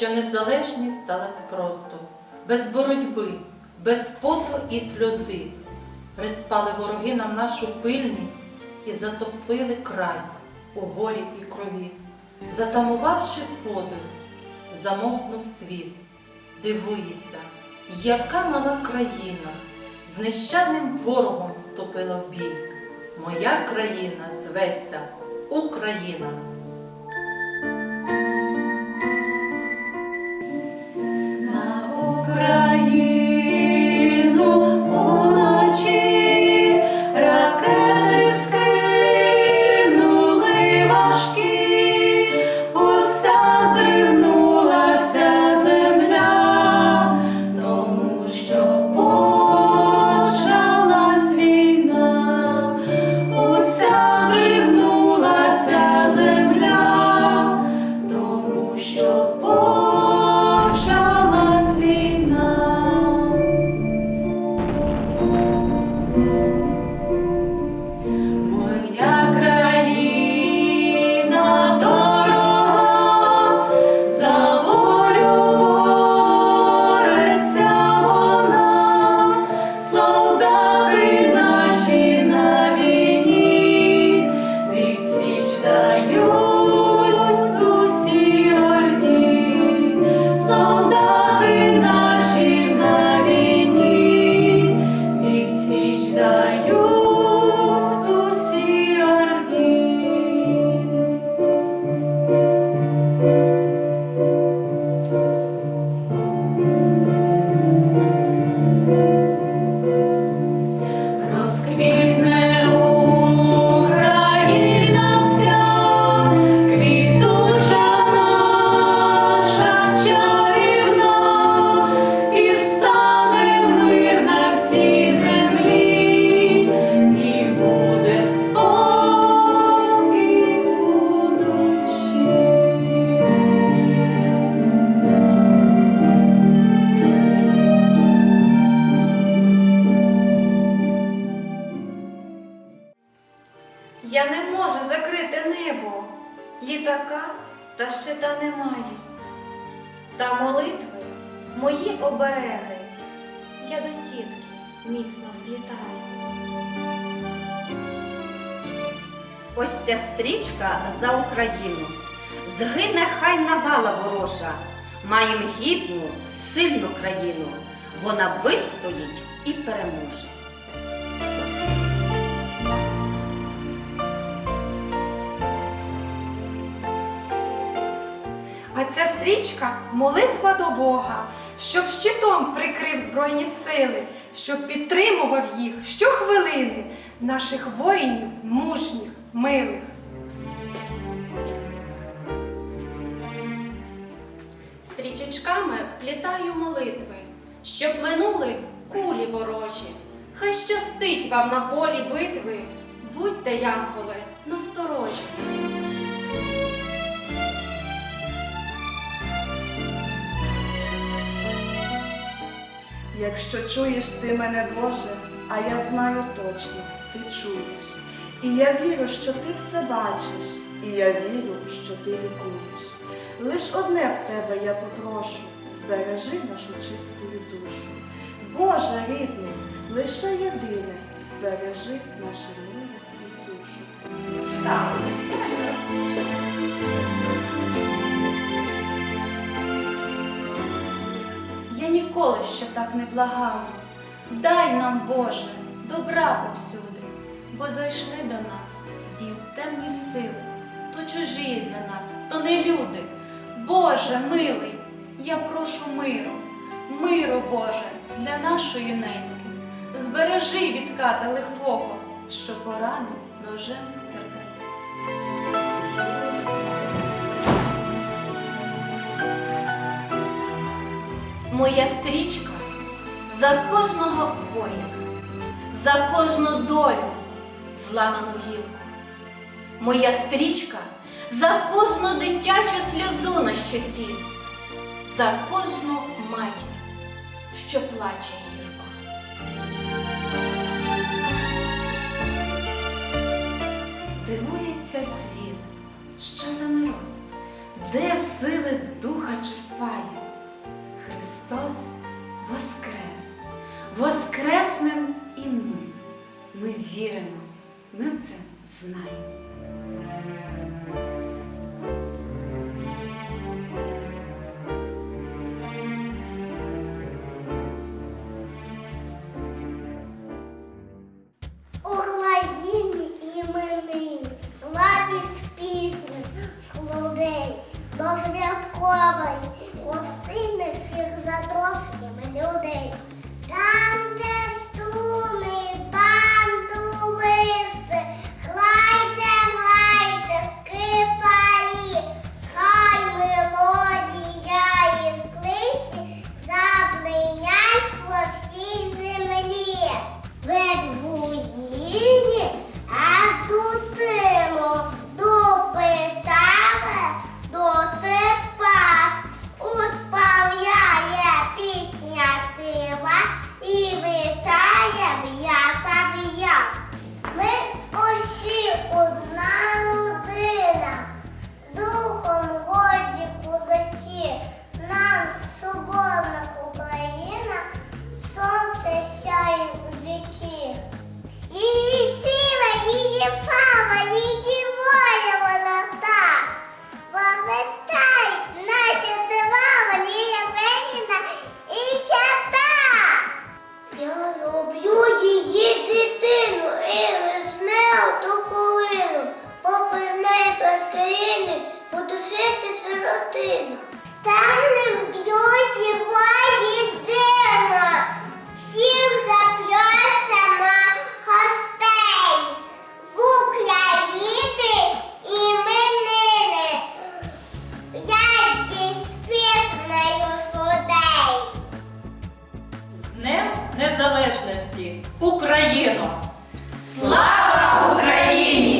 що незалежність сталася просто, без боротьби, без поту і сльози. Приспали вороги нам нашу пильність і затопили край у горі і крові. Затамувавши подих, замовкнув світ, дивується, яка мала країна з нещадним ворогом вступила в бій. Моя країна зветься Україна. Та щита немає. Та молитви мої обереги, я до сітки міцно вплітаю. Ось ця стрічка за Україну. Згине хай навала ворожа. Маєм гідну, сильну країну. Вона вистоїть і переможе. Ця стрічка молитва до Бога, щоб щитом прикрив Збройні сили, щоб підтримував їх щохвилини, наших воїнів, мужніх, милих. Стрічечками вплітаю молитви, щоб минули кулі ворожі. Хай щастить вам на полі битви, будьте, янголи, насторожі. Якщо чуєш ти мене, Боже, а я знаю точно, ти чуєш. І я вірю, що ти все бачиш, і я вірю, що ти лікуєш. Лиш одне в тебе я попрошу, збережи нашу чисту душу. Боже рідний, лише єдине, збережи наше море і сушу. Ніколи ще так не благала. Дай нам, Боже, добра повсюди, бо зайшли до нас дім темні сили, то чужі для нас, то не люди. Боже милий, я прошу миру, миру, Боже, для нашої неньки. Збережи від ката лихого, що поранив ножем серденько. моя стрічка за кожного воїна, за кожну долю зламану гілку, моя стрічка за кожну дитячу сльозу на щоці, за кожну матір, що плаче гірко. Дивується світ, що за народ, де сили духа черпає. Христос Воскрес! Воскреснем і ми. Ми віримо, ми в це знаємо. незалежності Україно! Слава Україні!